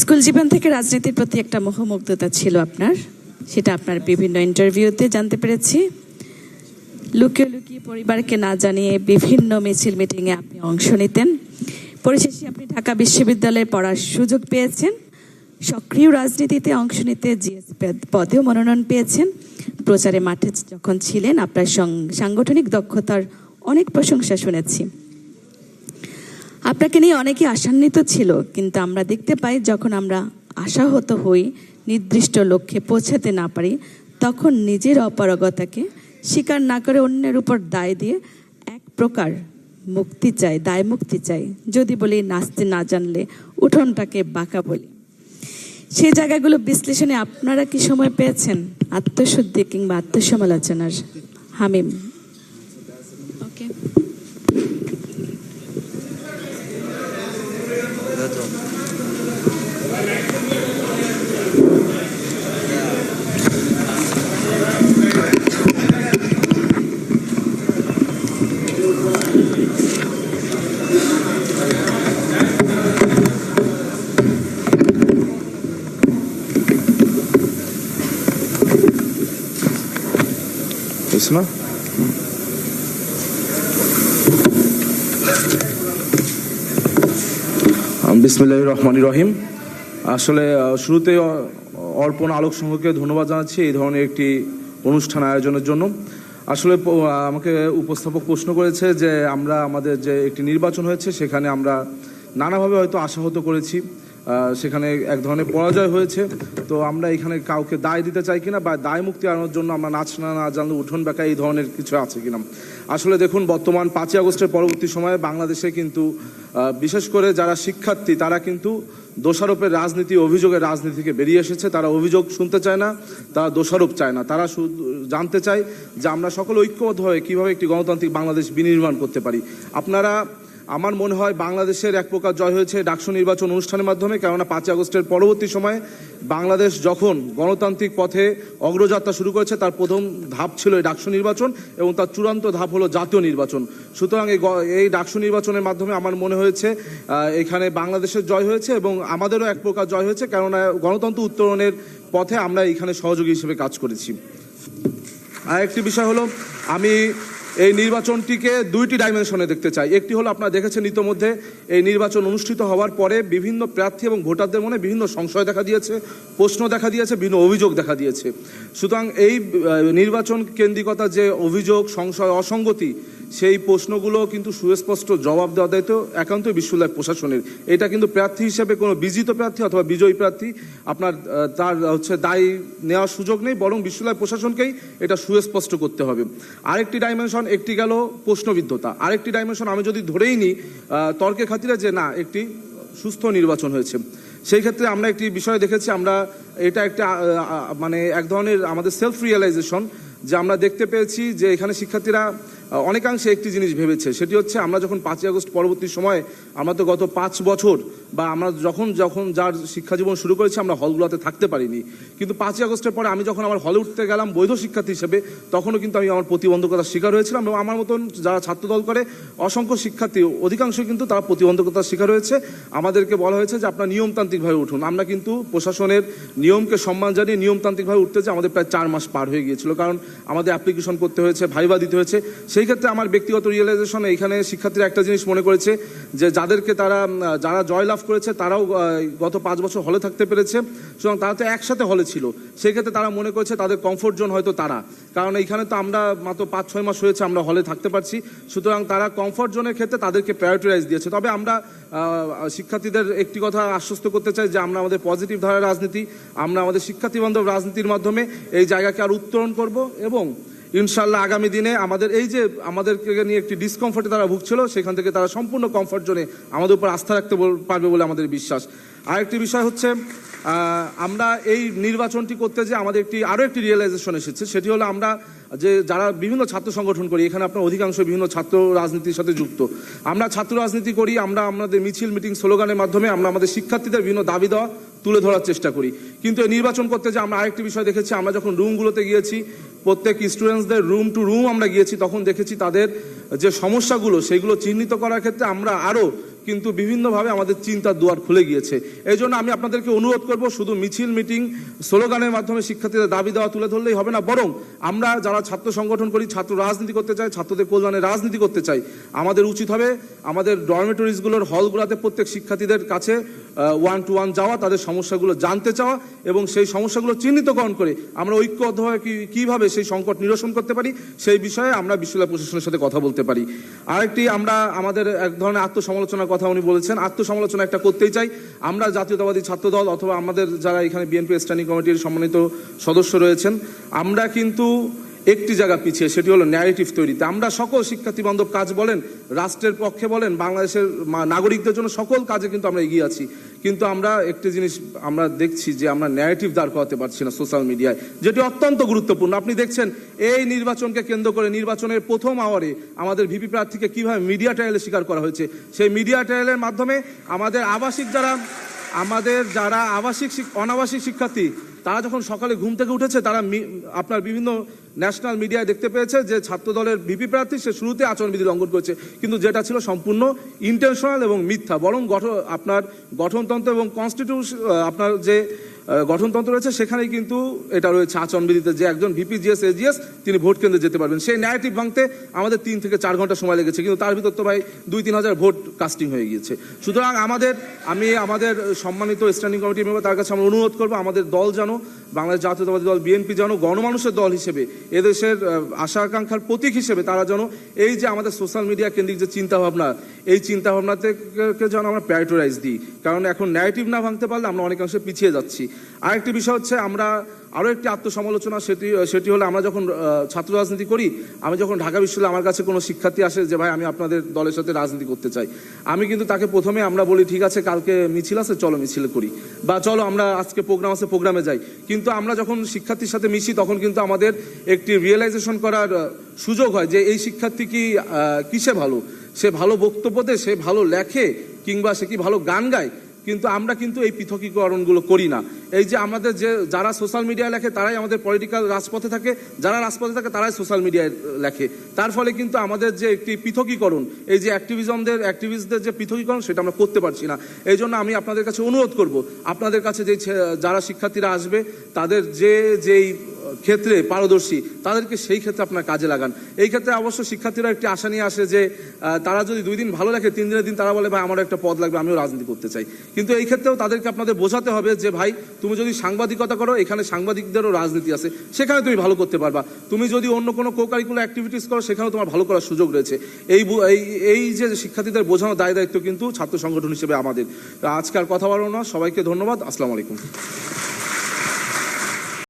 School জীবন থেকে রাজনীতির প্রতি একটা মোহমুগ্ধতা ছিল আপনার। সেটা আপনার বিভিন্ন ইন্টারভিউতে জানতে পেরেছি। লুকিয়ে লুকিয়ে পরিবারকে না জানিয়ে বিভিন্ন মিছিল মিটিংয়ে আপনি অংশ নিতেন। পরিশেষে আপনি ঢাকা বিশ্ববিদ্যালয়ে পড়ার সুযোগ পেয়েছেন। সক্রিয় রাজনীতিতে অংশ নিতে জিএস পদেও মনোনয়ন পেয়েছেন। প্রচারে মাঠে যখন ছিলেন, আপনার সাংগঠনিক দক্ষতার অনেক প্রশংসা শুনেছি। আপনাকে নিয়ে অনেকে আশান্বিত ছিল, কিন্তু আমরা দেখতে পাই যখন আমরা আশাহত হই, নির্দিষ্ট লক্ষ্যে পৌঁছাতে না পারি, তখন নিজের অপারগতাকে স্বীকার না করে অন্যের উপর দায় দিয়ে এক প্রকার মুক্তি চাই, দায় মুক্তি চাই। যদি বলি নাচতে না জানলে উঠোনটাকে বাঁকা বলি। সেই জায়গাগুলো বিশ্লেষণে আপনারা কি সময় পেয়েছেন? আত্মশুদ্ধি কিংবা আত্মসমালোচনার হামিম। ওকে হয়েছে না বিসমিল্লাহ রহমান রহিম আসলে শুরুতে অর্পণ আলোক সংঘকে ধন্যবাদ জানাচ্ছি এই ধরনের একটি অনুষ্ঠান আয়োজনের জন্য। আসলে আমাকে উপস্থাপক প্রশ্ন করেছে যে আমরা আমাদের যে একটি নির্বাচন হয়েছে, সেখানে আমরা নানাভাবে হয়তো আশাহত করেছি। সেখানে এক ধরনের পরাজয় হয়েছে। তো আমরা এখানে কাউকে দায় দিতে চাই কিনা বা দায় মুক্তি আনার জন্য আমরা নাচ না না জানলে উঠোন বেঁকা এই ধরনের কিছু আছে কিনা। আসলে দেখুন, বর্তমান পাঁচই আগস্টের পরবর্তী সময়ে বাংলাদেশে কিন্তু বিশেষ করে যারা শিক্ষার্থী, তারা কিন্তু দোষারোপের রাজনীতি, অভিযোগের রাজনীতি থেকে বেরিয়ে এসেছে। তারা অভিযোগ শুনতে চায় না, তারা দোষারোপ চায় না। তারা জানতে চায় যে আমরা সকল ঐক্যবদ্ধ হয়ে কীভাবে একটি গণতান্ত্রিক বাংলাদেশ বিনির্মাণ করতে পারি। আপনারা আমার মনে হয় বাংলাদেশের এক প্রকার জয় হয়েছে ডাকসু নির্বাচন অনুষ্ঠানের মাধ্যমে, কেননা পাঁচই আগস্টের পরবর্তী সময়ে বাংলাদেশ যখন গণতান্ত্রিক পথে অগ্রযাত্রা শুরু করেছে, তার প্রথম ধাপ ছিল এই ডাকসু নির্বাচন এবং তার চূড়ান্ত ধাপ হলো জাতীয় নির্বাচন। সুতরাং এই এই ডাকসু নির্বাচনের মাধ্যমে আমার মনে হয়েছে এখানে বাংলাদেশের জয় হয়েছে এবং আমাদেরও এক প্রকার জয় হয়েছে, কেননা গণতন্ত্র উত্তরণের পথে আমরা এখানে সহযোগী হিসেবে কাজ করেছি। আর একটি বিষয় হলো, আমি এই নির্বাচনটিকে দুইটি ডাইমেনশনে দেখতে চাই। একটি হলো আপনারা দেখেছেন ইতোমধ্যে এই নির্বাচন অনুষ্ঠিত হওয়ার পরে বিভিন্ন প্রার্থী এবং ভোটারদের মনে বিভিন্ন সংশয় দেখা দিয়েছে, প্রশ্ন দেখা দিয়েছে, বিভিন্ন অভিযোগ দেখা দিয়েছে। সুতরাং এই নির্বাচন কেন্দ্রিকতা যে অভিযোগ, সংশয়, অসঙ্গতি সেই প্রশ্নগুলো কিন্তু সুস্পষ্ট জবাব দেওয়া দায়িত্ব একান্তই বিশ্ববিদ্যালয় প্রশাসনের। এটা কিন্তু প্রার্থী হিসেবে কোনো বিজিত প্রার্থী অথবা বিজয়ী প্রার্থী আপনার তার হচ্ছে দায় নেওয়ার সুযোগ নেই বরং বিশ্ববিদ্যালয় প্রশাসনকেই এটা সুস্পষ্ট করতে হবে। আরেকটি ডাইমেনশন একটি গেল প্রশ্নবিদ্ধতা। আরেকটি ডাইমেনশন আমি যদি ধরেই নিই আহ, তর্কের খাতিরে যে না একটি সুস্থ নির্বাচন হয়েছে। সেই ক্ষেত্রে আমরা একটি বিষয় দেখেছি আমরা এটা একটা মানে এক ধরনের আমাদের সেলফ রিয়েলাইজেশন যে আমরা দেখতে পেয়েছি যে এখানে শিক্ষার্থীরা অনেকাংশে একটি জিনিস ভেবেছে, সেটি হচ্ছে আমরা যখন পাঁচই আগস্ট পরবর্তী সময়ে, আমরা তো গত পাঁচ বছর বা আমরা যখন যখন যার শিক্ষা জীবন শুরু করেছি, আমরা হলগুলোতে থাকতে পারিনি। কিন্তু পাঁচই আগস্টের পরে আমি যখন আমার হলে উঠতে গেলাম বৈধ শিক্ষার্থী হিসেবে, তখনও কিন্তু আমি আমার প্রতিবন্ধকতার শিকার হয়েছিলাম এবং আমার মতন যারা ছাত্রদল করে, অসংখ্য শিক্ষার্থী, অধিকাংশ কিন্তু তারা প্রতিবন্ধকতার শিকার হয়েছে। আমাদেরকে বলা হয়েছে যে আপনার নিয়মতান্ত্রিকভাবে উঠুন। আমরা কিন্তু প্রশাসনের নিয়মকে সম্মান জানিয়ে নিয়মতান্ত্রিকভাবে উঠতে যে আমাদের প্রায় চার মাস পার হয়ে গিয়েছিল। কারণ আমাদের অ্যাপ্লিকেশন করতে হয়েছে, ভাইবা দিতে হয়েছে। সেই ক্ষেত্রে আমার ব্যক্তিগত রিয়েলাইজেশনে এখানে শিক্ষার্থীরা একটা জিনিস মনে করেছে যে যাদেরকে তারা যারা জয়লাভ করেছে, তারাও গত পাঁচ বছর হলে থাকতে পেরেছে। সুতরাং তারা তো একসাথে হলে ছিল। সেই ক্ষেত্রে তারা মনে করেছে তাদের কমফোর্ট জোন হয়তো তারা। কারণ এইখানে তো আমরা মাত্র পাঁচ, ছয় মাস হয়েছে আমরা হলে থাকতে পারছি। সুতরাং তারা কমফোর্ট জোনের ক্ষেত্রে তাদেরকে প্রায়োরিটাইজ দিয়েছে। তবে আমরা শিক্ষার্থীদের একটি কথা আশ্বস্ত করতে চাই যে আমরা আমাদের পজিটিভ ধারার রাজনীতি, আমরা আমাদের শিক্ষার্থী বান্ধব রাজনীতির মাধ্যমে এই জায়গাকে আর উত্তরণ করব এবং ইনশাল্লাহ আগামী দিনে আমাদের এই যে আমাদেরকে নিয়ে একটি ডিসকমফর্টে তারা ভুগছিল, সেখান থেকে তারা সম্পূর্ণ কমফর্ট জোনে আমাদের উপর আস্থা রাখতে পারবে বলে আমাদের বিশ্বাস। আরেকটি বিষয় হচ্ছে আমরা এই নির্বাচনটি করতে যে আমাদের একটি আরও একটি রিয়েলাইজেশন এসেছে, সেটি হলো আমরা যে যারা বিভিন্ন ছাত্র সংগঠন করি, এখানে আপনার অধিকাংশ বিভিন্ন ছাত্র রাজনীতির সাথে যুক্ত। আমরা ছাত্র রাজনীতি করি, আমরা আমাদের মিছিল মিটিং স্লোগানের মাধ্যমে আমরা আমাদের শিক্ষার্থীদের বিভিন্ন দাবি দেওয়া তুলে ধরার চেষ্টা করি। কিন্তু নির্বাচন করতে যে আমরা আরেকটি বিষয় দেখেছি, আমরা যখন রুমগুলোতে গিয়েছি, প্রত্যেক স্টুডেন্টসদের রুম টু রুম আমরা গিয়েছি, তখন দেখেছি তাদের যে সমস্যাগুলো, সেগুলো চিহ্নিত করার ক্ষেত্রে আমরা আরও কিন্তু বিভিন্নভাবে আমাদের চিন্তার দুয়ার খুলে গিয়েছে। এই জন্য আমি আপনাদেরকে অনুরোধ করব, শুধু মিছিল, মিটিং, স্লোগানের মাধ্যমে শিক্ষার্থীদের দাবি দেওয়া তুলে ধরলেই হবে না, বরং আমরা যারা ছাত্র সংগঠন করি, ছাত্র রাজনীতি করতে চাই, ছাত্রদের কল্যাণে রাজনীতি করতে চাই, আমাদের উচিত হবে আমাদের ডরমেটরিজগুলোর হলগুলোতে প্রত্যেক শিক্ষার্থীদের কাছে ওয়ান টু ওয়ান যাওয়া, তাদের সমস্যাগুলো জানতে চাওয়া এবং সেই সমস্যাগুলো চিহ্নিতকরণ করে আমরা ঐক্যবদ্ধভাবে কি- কীভাবে সেই সংকট নিরসন করতে পারি, সেই বিষয়ে আমরা বিশ্ববিদ্যালয় প্রশাসনের সাথে কথা বলতে পারি। আরেকটি আমরা, আমাদের এক ধরনের আত্মসমালোচনার কথা উনি বলেছেন। আত্মসমালোচনা একটা করতেই চাই। আমরা জাতীয়তাবাদী ছাত্র দল অথবা আমাদের যারা এখানে বিএনপি স্ট্যান্ডিং কমিটির সম্মানিত সদস্য রয়েছেন, আমরা কিন্তু একটি জায়গা পিছিয়ে, সেটি হলো ন্যারেটিভ তৈরিতে আমরা সকল শিক্ষার্থী বান্ধব কাজ বলেন, রাষ্ট্রের পক্ষে বলেন, বাংলাদেশের নাগরিকদের জন্য সকল কাজে কিন্তু আমরা এগিয়ে আছি। কিন্তু আমরা একটি জিনিস আমরা দেখছি যে আমরা ন্যারেটিভ দাঁড় করাতে পারছি না সোশ্যাল মিডিয়ায় যেটি অত্যন্ত গুরুত্বপূর্ণ। আপনি দেখছেন, এই নির্বাচনকে কেন্দ্র করে নির্বাচনের প্রথম আওয়ারে আমাদের ভিপি প্রার্থীকে কীভাবে মিডিয়া ট্রায়ালে স্বীকার করা হয়েছে, সেই মিডিয়া ট্রায়ালের মাধ্যমে আমাদের আবাসিক যারা, আমাদের যারা আবাসিক অনাবাসিক শিক্ষার্থী তারা যখন সকালে ঘুম থেকে উঠেছে, তারা আপনার বিভিন্ন ন্যাশনাল মিডিয়ায় দেখতে পেয়েছে যে ছাত্র দলের বিপি প্রার্থী, সে শুরুতে আচরণবিধি লঙ্ঘন করেছে। কিন্তু যেটা ছিল সম্পূর্ণ ইন্টেনশনাল এবং মিথ্যা, বরং গঠন আপনার গঠনতন্ত্র এবং কনস্টিটিউশন আপনার যে গঠনতন্ত্র রয়েছে, সেখানেই কিন্তু এটা রয়েছে আচরণবিধিতে যে একজন ভিপি, জিএস, এজিএস, তিনি ভোট কেন্দ্রে যেতে পারবেন। সেই ন্যারেটিভ ভাঙতে আমাদের তিন থেকে চার ঘণ্টা সময় লেগেছে, কিন্তু তার ভিতর তো ভাই দুই তিন হাজার ভোট কাস্টিং হয়ে গিয়েছে। সুতরাং আমাদের, আমি আমাদের সম্মানিত স্ট্যান্ডিং কমিটি মেম্বার তার কাছে আমরা অনুরোধ করব, আমাদের দল যেন, বাংলাদেশ জাতীয়তাবাদী দল, বিএনপি যেন গণমানুষের দল হিসেবে, এদেশের আশা আকাঙ্ক্ষার প্রতীক হিসেবে তারা যেন এই যে আমাদের সোশ্যাল মিডিয়া কেন্দ্রিক যে চিন্তা ভাবনা এই চিন্তা ভাবনাতে যেন আমরা প্রায়োরিটাইজ দিই। কারণ এখন ন্যারেটিভ না ভাঙতে পারলে আমরা অনেকাংশে পিছিয়ে যাচ্ছি। আরেকটি বিষয় হচ্ছে আমরা আরও একটি আত্মসমালোচনা, সেটি সেটি হলো আমরা যখন ছাত্র রাজনীতি করি, আমি যখন ঢাকা বিশ্ববিদ্যালয়ে আমার কাছে কোনো শিক্ষার্থী আসে যে, ভাই, আমি আপনাদের দলের সাথে রাজনীতি করতে চাই। আমি কিন্তু তাকে প্রথমে আমরা বলি, ঠিক আছে, কালকে মিছিল আছে, চলো মিছিল করি। বা, চলো, আমরা আজকে প্রোগ্রাম আছে, প্রোগ্রামে যাই। কিন্তু আমরা যখন শিক্ষার্থীর সাথে মিশি, তখন কিন্তু আমাদের একটি রিয়েলাইজেশন করার সুযোগ হয় যে, এই শিক্ষার্থী কি কিসে ভালো? সে ভালো বক্তব্য দেয় সে ভালো লেখে, কিংবা সে কি ভালো গান গায়? কিন্তু আমরা কিন্তু এই পৃথকীকরণগুলো করি না। এই যে আমাদের যে, যারা সোশ্যাল মিডিয়ায় লেখে, তারাই আমাদের পলিটিক্যাল রাজপথে থাকে। যারা রাজপথে থাকে, তারাই সোশ্যাল মিডিয়ায় লেখে। তার ফলে কিন্তু আমাদের যে একটি পৃথকীকরণ, এই যে অ্যাক্টিভিজমদের অ্যাক্টিভিস্টদের যে পৃথকীকরণ, সেটা আমরা করতে পারছি না। এই জন্য আমি আপনাদের কাছে অনুরোধ করব, আপনাদের কাছে যে, যারা শিক্ষার্থীরা আসবে, তাদের যে, যেই ক্ষেত্রে পারদর্শী, তাদেরকে সেই ক্ষেত্রে আপনার কাজে লাগান। এই ক্ষেত্রে অবশ্য শিক্ষার্থীরা একটি আশা নিয়ে আসে যে তারা যদি দুই দিন ভালো লাগে তিন দিনের দিন তারা বলে, ভাই আমারও একটা পদ লাগবে, আমিও রাজনীতি করতে চাই। কিন্তু এই ক্ষেত্রেও তাদেরকে আপনাদের বোঝাতে হবে যে, ভাই, তুমি যদি সাংবাদিকতা করো, এখানে সাংবাদিকদেরও রাজনীতি আছে। সেখানে তুমি ভালো করতে পারবা। তুমি যদি অন্য কোনো কো কারিকুলার অ্যাক্টিভিটিস করো, সেখানেও তোমার ভালো করার সুযোগ রয়েছে। এই এই যে শিক্ষার্থীদের বোঝানোর দায় দায়িত্ব কিন্তু ছাত্র সংগঠন হিসেবে আমাদের। আজকে আর কথা বলব না। সবাইকে ধন্যবাদ। আসসালামু আলাইকুম।